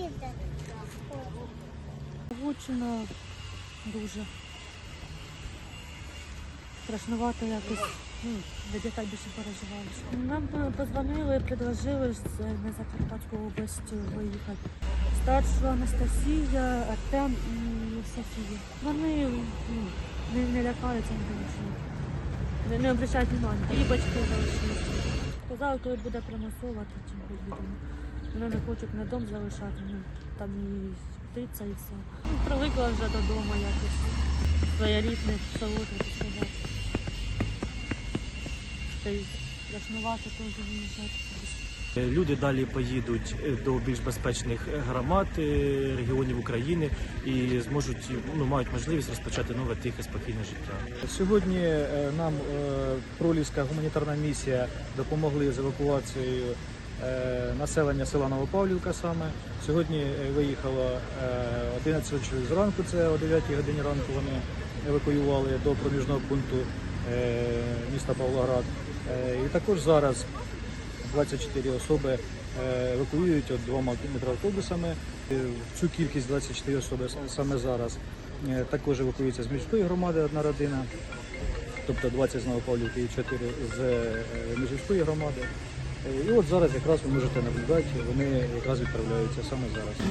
їде. Дуже. Страшнувато якось. Ну, дітей більше переживалися. Нам е, позвонили, предложили на Закарпатську область виїхати. Старша Анастасія, Артем і Софія. Вони ну, не, не лякаються, не. Не, не обращають внимання. І батьки залишилися. Сказали, коли буде примусово, то чим будемо. Вони не хочуть на дом залишати, ну, там і птиця і все. Ну, привикла вже додому якось. Своєрідне село, так сказати. Та й страшнувато теж виїжджати. Люди далі поїдуть е, до більш безпечних громад е, регіонів України і зможуть ну мають можливість розпочати нове тихе спокійне життя. Сьогодні е, нам е, гуманітарна місія допомогли з евакуацією е, населення села Новопавлівка саме. Сьогодні е, виїхало е, 11 чоловік зранку, це о 9 годині ранку вони евакуювали до проміжного пункту е, міста Павлоград. Е, І також зараз 24 особи е, евакуюють от двома мікроавтобусами. Е, цю кількість 24 особи саме зараз е, також евакуюється з міської громади одна родина, тобто 20 з Новопавлівки і 4 з е, громади. Е, І от зараз якраз ви можете наблюдати, вони якраз відправляються саме зараз. Е,